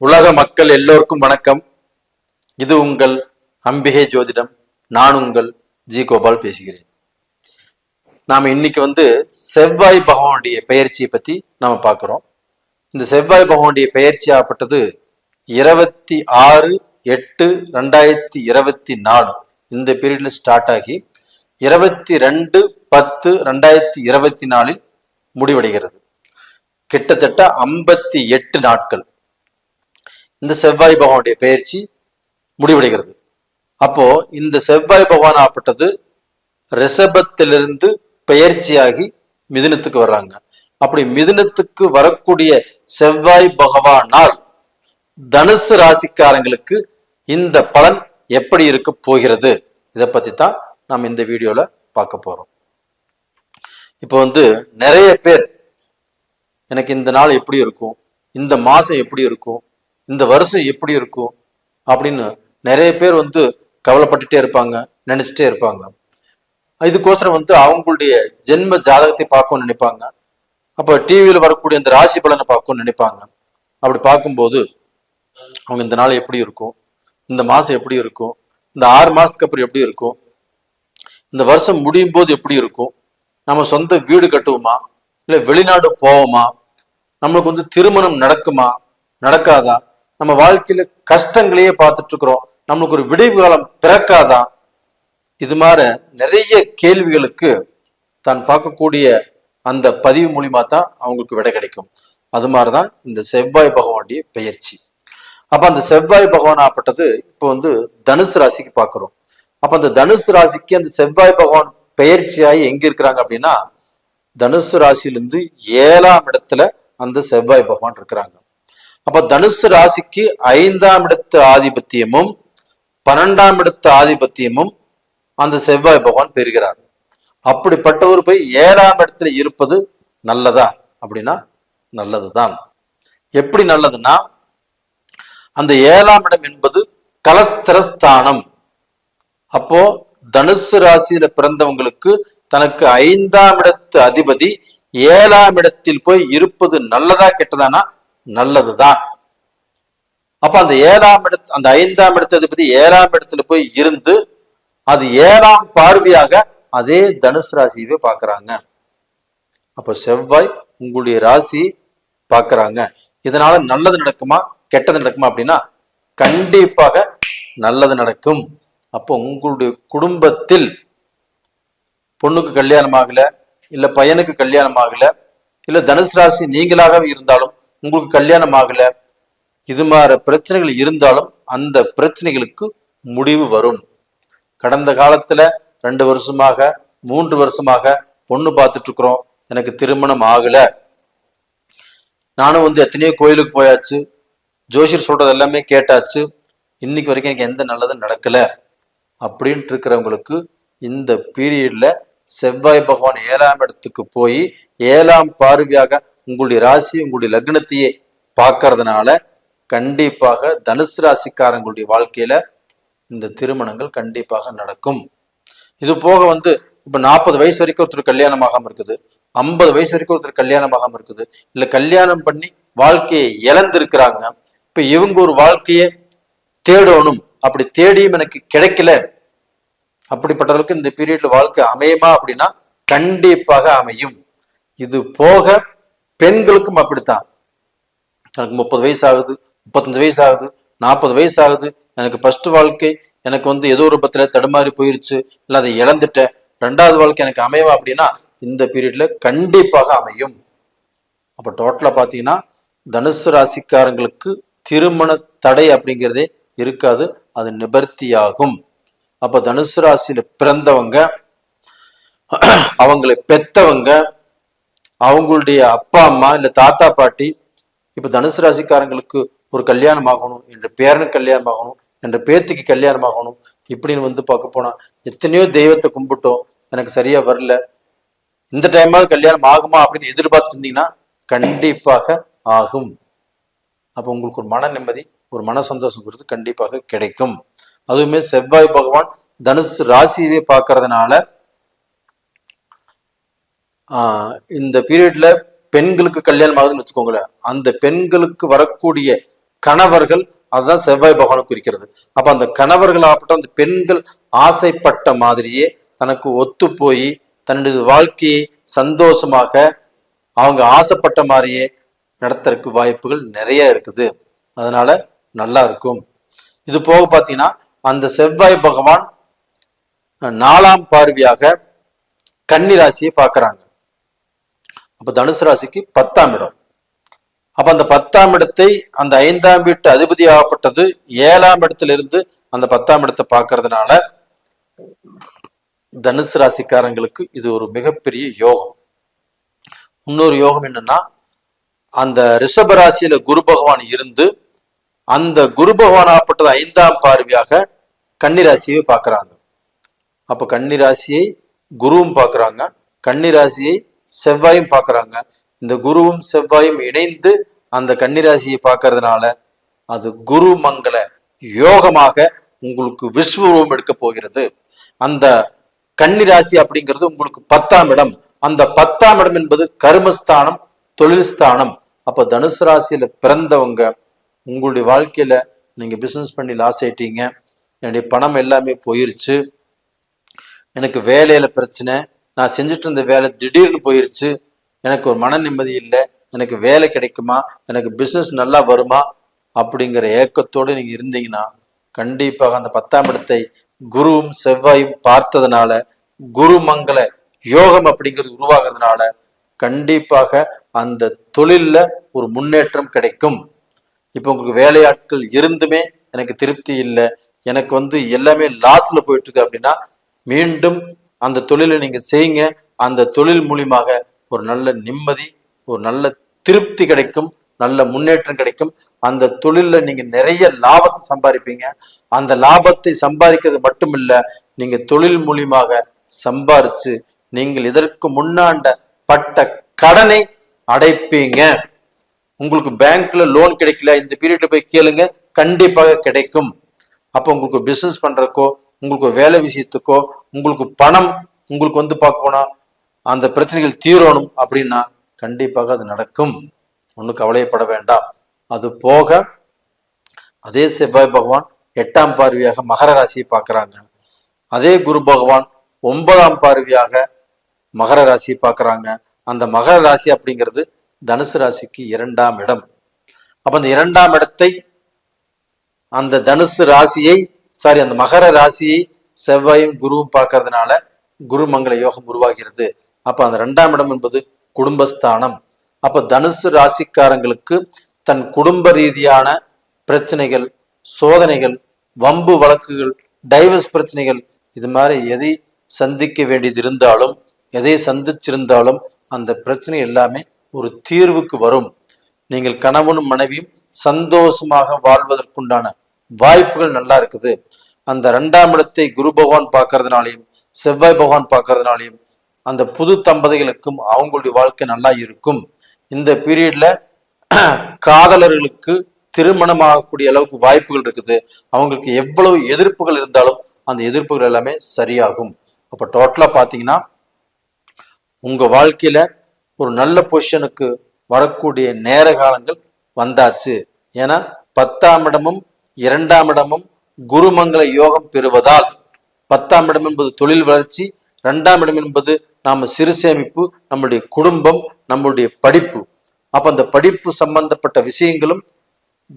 உலக மக்கள் எல்லோருக்கும் வணக்கம். இது உங்கள் அம்பிகை ஜோதிடம். நான் உங்கள் ஜி கோபால் பேசுகிறேன். நாம இன்னைக்கு வந்து செவ்வாய் பகவானுடைய பெயர்ச்சியை பத்தி நாம பார்க்குறோம். இந்த செவ்வாய் பகவானுடைய பெயர்ச்சி ஆகப்பட்டது இருபத்தி ஆறு எட்டு ரெண்டாயிரத்தி இருபத்தி நாலு. இந்த பீரியட்ல ஸ்டார்ட் ஆகி இருபத்தி ரெண்டு பத்து ரெண்டாயிரத்தி இருபத்தி நாலில் முடிவடைகிறது. கிட்டத்தட்ட ஐம்பத்தி எட்டு நாட்கள். இந்த செவ்வாய் பகவானுடைய பயிற்சி முடிவடைகிறது. அப்போ இந்த செவ்வாய் பகவான் ஆப்பட்டது ரிஷபத்திலிருந்து பெயர்ச்சியாகி மிதுனத்துக்கு வர்றாங்க. அப்படி மிதுனத்துக்கு வரக்கூடிய செவ்வாய் பகவானால் தனுசு ராசிக்காரங்களுக்கு இந்த பலன் எப்படி இருக்க போகிறது? இதை பத்தி தான் நாம் இந்த வீடியோல பார்க்க போறோம். இப்போ வந்து நிறைய பேர் எனக்கு இந்த நாள் எப்படி இருக்கும்? இந்த மாசம் எப்படி இருக்கும்? இந்த வருஷம் எப்படி இருக்கும் அப்படின்னு நிறைய பேர் வந்து கவலைப்பட்டுட்டே இருப்பாங்க நினைச்சிட்டே இருப்பாங்க. இதுக்கோசரம் வந்து அவங்களுடைய ஜென்ம ஜாதகத்தை பார்க்கணும்னு நினைப்பாங்க. அப்போ டிவியில் வரக்கூடிய இந்த ராசி பலனை பார்க்கணும்னு நினைப்பாங்க. அப்படி பார்க்கும்போது அவங்க இந்த நாள் எப்படி இருக்கும் இந்த மாசம் எப்படி இருக்கும் இந்த ஆறு மாசத்துக்கு அப்புறம் எப்படி இருக்கும் இந்த வருஷம் முடியும் போது எப்படி இருக்கும் நம்ம சொந்த வீடு கட்டுவோமா இல்லை வெளிநாடு போவோமா நம்மளுக்கு வந்து திருமணம் நடக்குமா நடக்காதா நம்ம வாழ்க்கையில கஷ்டங்களையே பார்த்துட்டு இருக்கிறோம் நம்மளுக்கு ஒரு விடைவு காலம் பிறக்காதான் இது மாதிரி நிறைய கேள்விகளுக்கு தான் பார்க்கக்கூடிய அந்த பதிவு மூலியமா தான் அவங்களுக்கு விடை கிடைக்கும். அது மாதிரிதான் இந்த செவ்வாய் பகவானுடைய பெயர்ச்சி. அப்ப அந்த செவ்வாய் பகவான் ஆப்பட்டது இப்போ வந்து தனுசு ராசிக்கு பார்க்குறோம். அப்ப அந்த தனுசு ராசிக்கு அந்த செவ்வாய் பகவான் பெயர்ச்சியாகி எங்க இருக்கிறாங்க அப்படின்னா தனுசு ராசியிலிருந்து ஏழாம் இடத்துல அந்த செவ்வாய் பகவான் இருக்கிறாங்க. அப்ப தனுசு ராசிக்கு ஐந்தாம் இடத்து ஆதிபத்தியமும் பன்னெண்டாம் இடத்து ஆதிபத்தியமும் அந்த செவ்வாய் பகவான் பெறுகிறார். அப்படிப்பட்டவர் போய் ஏழாம் இடத்துல இருப்பது நல்லதா? அப்படின்னா நல்லதுதான். எப்படி நல்லதுன்னா அந்த ஏழாம் இடம் என்பது கலஸ்திரஸ்தானம். அப்போ தனுசு ராசியில பிறந்தவங்களுக்கு தனக்கு ஐந்தாம் இடத்து அதிபதி ஏழாம் இடத்தில் போய் இருப்பது நல்லதா கெட்டதானா? நல்லதுதான். அப்ப அந்த ஏழாம் இடத்து அந்த ஐந்தாம் இடத்து அதிபதி ஏழாம் இடத்துல போய் இருந்து அது ஏழாம் பார்வையாக அதே தனுசு ராசியவே பார்க்கறாங்க அப்ப செவ்வாய் உங்களுடைய ராசி பார்க்கறாங்க இதனால நல்லது நடக்குமா கெட்டது நடக்குமா அப்படின்னா கண்டிப்பாக நல்லது நடக்கும். அப்போ உங்களுடைய குடும்பத்தில் பொண்ணுக்கு கல்யாணம் ஆகல இல்ல பையனுக்கு கல்யாணம் ஆகல இல்ல தனுசு ராசி நீங்களாகவே இருந்தாலும் உங்களுக்கு கல்யாணம் ஆகல. இது மாதிரி பிரச்சனைகள் இருந்தாலும் அந்த பிரச்சனைகளுக்கு முடிவு வரும். கடந்த காலத்துல ரெண்டு வருஷமாக மூன்று வருஷமாக பொண்ணு பார்த்துட்டு இருக்கிறோம். எனக்கு திருமணம் ஆகல. நானும் வந்து எத்தனையோ கோயிலுக்கு போயாச்சு. ஜோஷியர் சொல்றது எல்லாமே கேட்டாச்சு. இன்னைக்கு வரைக்கும் எனக்கு எந்த நல்லதும் நடக்கல. அப்படின்ட்டு இருக்கிறவங்களுக்கு இந்த பீரியட்ல செவ்வாய் பகவான் ஏழாம் இடத்துக்கு போய் ஏழாம் பார்வையாக உங்களுடைய ராசி உங்களுடைய லக்னத்தையே பார்க்கறதுனால கண்டிப்பாக தனுசு ராசிக்காரங்களுடைய வாழ்க்கையில இந்த திருமணங்கள் கண்டிப்பாக நடக்கும். இது போக வந்து இப்ப நாற்பது வயசு வரைக்கும் ஒருத்தர் கல்யாணம் ஆகாம இருக்குது. ஐம்பது வயசு வரைக்கும் ஒருத்தர் கல்யாணம் ஆகாம இருக்குது. இல்ல கல்யாணம் பண்ணி வாழ்க்கையை இழந்திருக்கிறாங்க. இப்ப இவங்க ஒரு வாழ்க்கையை தேடணும். அப்படி தேடியும் எனக்கு கிடைக்கல. அப்படிப்பட்டவர்களுக்கு இந்த பீரியட்ல வாழ்க்கை அமையுமா அப்படின்னா கண்டிப்பாக அமையும். இது போக பெண்களுக்கும் அப்படித்தான். எனக்கு முப்பது வயசு ஆகுது முப்பத்தஞ்சு வயசு ஆகுது நாற்பது வயசு ஆகுது எனக்கு ஃபர்ஸ்ட் வாழ்க்கை எனக்கு வந்து ஏதோ ஒரு பத்தில தடுமாறி போயிருச்சு இல்லை அதை இழந்துட்டேன். ரெண்டாவது வாழ்க்கை எனக்கு அமையுமா அப்படின்னா இந்த பீரியட்ல கண்டிப்பாக அமையும். அப்போ டோட்டலாக பார்த்தீங்கன்னா தனுசு ராசிக்காரங்களுக்கு திருமண தடை அப்படிங்கிறதே இருக்காது அது நிபர்த்தியாகும் அப்போ தனுசு ராசியில் பிறந்தவங்க அவங்களை பெத்தவங்க அவங்களுடைய அப்பா அம்மா இல்லை தாத்தா பாட்டி இப்போ தனுசு ராசிக்காரங்களுக்கு ஒரு கல்யாணம் ஆகணும் என்ற பேரனுக்கு கல்யாணம் ஆகணும் என்ற பேத்திக்கு கல்யாணம் ஆகணும் இப்படின்னு வந்து பார்க்க போனால் எத்தனையோ தெய்வத்தை கும்பிட்டோம் எனக்கு சரியாக வரல. இந்த டைமாவது கல்யாணம் ஆகுமா அப்படின்னு எதிர்பார்த்துட்டு இருந்தீங்கன்னா கண்டிப்பாக ஆகும். அப்போ உங்களுக்கு ஒரு மன நிம்மதி ஒரு மன சந்தோஷங்கிறது கண்டிப்பாக கிடைக்கும். அதுவுமே செவ்வாய் பகவான் தனுசு ராசியவே பார்க்கறதுனால இந்த பீரியட்ல பெண்களுக்கு கல்யாணம் ஆகுதுன்னு வச்சுக்கோங்களேன். அந்த பெண்களுக்கு வரக்கூடிய கணவர்கள் அதுதான் செவ்வாய் பகவானை குறிக்கிறது. அப்ப அந்த கணவர்கள் ஆகப்பட்ட அந்த பெண்கள் ஆசைப்பட்ட மாதிரியே தனக்கு ஒத்து போய் தன்னுடைய வாழ்க்கையை சந்தோஷமாக அவங்க ஆசைப்பட்ட மாதிரியே நடத்துறதுக்கு வாய்ப்புகள் நிறைய இருக்குது. அதனால நல்லா இருக்கும். இது போக பார்த்தீங்கன்னா அந்த செவ்வாய் பகவான் நாலாம் பார்வையாக கன்னி ராசியை பார்க்கறாங்க. அப்ப தனுசு ராசிக்கு பத்தாம் இடம். அப்ப அந்த பத்தாம் இடத்தை அந்த ஐந்தாம் வீட்டு அதிபதி ஆகப்பட்டது ஏழாம் இடத்திலிருந்து அந்த பத்தாம் இடத்தை பார்க்கறதுனால தனுசு ராசிக்காரங்களுக்கு இது ஒரு மிகப்பெரிய யோகம். இன்னொரு யோகம் என்னன்னா அந்த ரிஷப ராசியில குரு பகவான் இருந்து அந்த குரு பகவான் ஆகப்பட்டது ஐந்தாம் பார்வையாக கன்னிராசியை பார்க்குறாங்க பார்க்கறாங்க. அப்ப குருவும் பார்க்கறாங்க. கன்னிராசியை செவ்வாயும் பார்க்கறாங்க. இந்த குருவும் செவ்வாயும் இணைந்து அந்த கன்னி ராசியை பார்க்கறதுனால அது குரு மங்கள யோகமாக உங்களுக்கு விஸ்வரூபம் எடுக்க போகிறது. அந்த கன்னிராசி அப்படிங்கிறது உங்களுக்கு பத்தாம் இடம். அந்த பத்தாம் இடம் என்பது கர்மஸ்தானம் தொழில் ஸ்தானம் அப்ப தனுசு ராசியில பிறந்தவங்க உங்களுடைய வாழ்க்கையில நீங்க பிசினஸ் பண்ணி லாஸ் ஆயிட்டீங்க. என்னுடைய பணம் எல்லாமே போயிருச்சு. எனக்கு வேலையில பிரச்சனை. நான் செஞ்சுட்டு இருந்த வேலை திடீர்னு போயிருச்சு. எனக்கு ஒரு மன நிம்மதி இல்லை. எனக்கு வேலை கிடைக்குமா? எனக்கு பிசினஸ் நல்லா வருமா? அப்படிங்கிற ஏக்கத்தோடு நீங்க இருந்தீங்கன்னா கண்டிப்பாக அந்த பத்தாம் இடத்தை குருவும் செவ்வாயும் பார்த்ததுனால குருமங்கள யோகம் அப்படிங்கிறது உருவாகிறதுனால கண்டிப்பாக அந்த தொழில்ல ஒரு முன்னேற்றம் கிடைக்கும். இப்போ உங்களுக்கு வேலையாட்கள் இருந்துமே எனக்கு திருப்தி இல்லை. எனக்கு வந்து எல்லாமே லாஸ்ல போயிட்டு இருக்கு அப்படின்னா மீண்டும் அந்த தொழிலை நீங்க செய்யுங்க. அந்த தொழில் மூலியமாக ஒரு நல்ல நிம்மதி ஒரு நல்ல திருப்தி கிடைக்கும் நல்ல முன்னேற்றம் கிடைக்கும். அந்த தொழிலில் நீங்க நிறைய லாபத்தை சம்பாதிப்பீங்க. அந்த லாபத்தை சம்பாதிக்கிறது மட்டும் இல்ல நீங்க தொழில் மூலியமாக சம்பாரிச்சு நீங்கள் இதற்கு முன்னாண்ட பட்ட கடனை அடைப்பீங்க. உங்களுக்கு பேங்க்ல லோன் கிடைக்கல இந்த பீரியட்ல போய் கேளுங்க கண்டிப்பாக கிடைக்கும். அப்போ உங்களுக்கு பிசினஸ் பண்றதுக்கோ உங்களுக்கு ஒரு வேலை விஷயத்துக்கோ உங்களுக்கு பணம் உங்களுக்கு வந்து பார்க்க போனா அந்த பிரச்சனைகள் தீரணும் அப்படின்னா கண்டிப்பாக அது நடக்கும். ஒன்றும் கவலைப்பட வேண்டாம். அது போக அதே செவ்வாய் பகவான் எட்டாம் பார்வையாக மகர ராசியை பார்க்கறாங்க. அதே குரு பகவான் ஒன்பதாம் பார்வையாக மகர ராசியை பார்க்கறாங்க. அந்த மகர ராசி அப்படிங்கிறது தனுசு ராசிக்கு இரண்டாம் இடம். அப்ப அந்த இரண்டாம் இடத்தை அந்த தனுசு ராசியை சாரி அந்த மகர ராசியை செவ்வாயும் குருவும் பார்க்கறதுனால குரு மங்கள யோகம் உருவாகிறது. அப்ப அந்த ரெண்டாம் இடம் என்பது குடும்பஸ்தானம். அப்ப தனுசு ராசிக்காரங்களுக்கு தன் குடும்ப ரீதியான பிரச்சனைகள் சோதனைகள் வம்பு வழக்குகள் டைவர்ஸ் பிரச்சனைகள் இது மாதிரி எதை சந்திக்க வேண்டியது இருந்தாலும் எதை சந்திச்சிருந்தாலும் அந்த பிரச்சனை எல்லாமே ஒரு தீர்வுக்கு வரும். நீங்கள் கணவனும் மனைவியும் சந்தோஷமாக வாழ்வதற்குண்டான வாய்ப்புகள் நல்லா இருக்குது. அந்த ரெண்டாம் இடத்தை குரு பகவான் பார்க்கறதுனாலையும் செவ்வாய் பகவான் பார்க்கறதுனாலையும் அந்த புது தம்பதிகளுக்கும் அவங்களுடைய வாழ்க்கை நல்லா இருக்கும். இந்த பீரியட்ல காதலர்களுக்கு திருமணம் ஆகக்கூடிய அளவுக்கு வாய்ப்புகள் இருக்குது. அவங்களுக்கு எவ்வளவு எதிர்ப்புகள் இருந்தாலும் அந்த எதிர்ப்புகள் எல்லாமே சரியாகும். அப்ப டோட்டலா பாத்தீங்கன்னா உங்க வாழ்க்கையில ஒரு நல்ல பொசிஷனுக்கு வரக்கூடிய நேர காலங்கள் வந்தாச்சு. ஏன்னா பத்தாம் இடமும் இரண்டாம் இடமும் குருமங்கள யோகம் பெறுவதால் பத்தாம் இடம் என்பது தொழில் வளர்ச்சி இரண்டாம் இடம் என்பது நாம் சிறு சேமிப்பு நம்மளுடைய குடும்பம் நம்மளுடைய படிப்பு. அப்ப அந்த படிப்பு சம்பந்தப்பட்ட விஷயங்களும்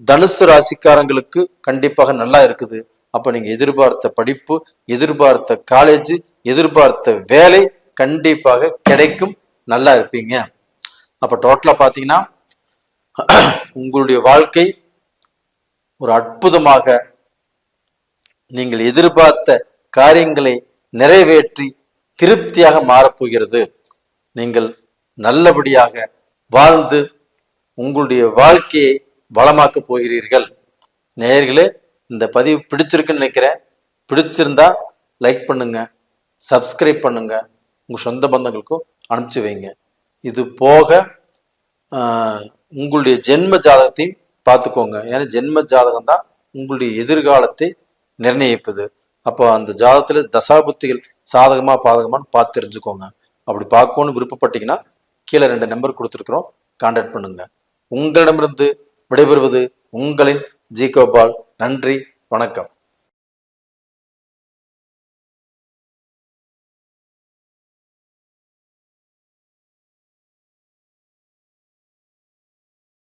தனுசு ராசிக்காரங்களுக்கு கண்டிப்பாக நல்லா இருக்குது. அப்ப நீங்க எதிர்பார்த்த படிப்பு எதிர்பார்த்த காலேஜ் எதிர்பார்த்த வேலை கண்டிப்பாக கிடைக்கும். நல்லா இருப்பீங்க. அப்ப டோட்டலா பாத்தீங்கன்னா உங்களுடைய வாழ்க்கை ஒரு அற்புதமாக நீங்கள் எதிர்பார்த்த காரியங்களை நிறைவேற்றி திருப்தியாக மாறப்போகிறது. நீங்கள் நல்லபடியாக வாழ்ந்து உங்களுடைய வாழ்க்கையை வளமாக்க போகிறீர்கள். நேயர்களே இந்த பதிவு பிடிச்சிருக்குன்னு நினைக்கிறேன். பிடிச்சிருந்தா லைக் பண்ணுங்க சப்ஸ்கிரைப் பண்ணுங்க உங்கள் சொந்த பந்தங்களுக்கும் அனுப்பிச்சு வைங்க. இது போக உங்களுடைய ஜென்ம ஜாதகத்தையும் பார்த்துக்கோங்க. ஏன்னா ஜென்ம ஜாதகம் தான் உங்களுடைய எதிர்காலத்தை நிர்ணயிப்பது. அப்போ அந்த ஜாதகத்தில் தசாபுத்திகள் சாதகமாக பாதகமான்னு பார்த்து தெரிஞ்சுக்கோங்க. அப்படி பார்க்கணும்னு விருப்பப்பட்டீங்கன்னா கீழே ரெண்டு நம்பர் கொடுத்துருக்குறோம். கான்டாக்ட் பண்ணுங்க. உங்களிடமிருந்து விடைபெறுவது உங்களின் ஜி கோபால் நன்றி வணக்கம்.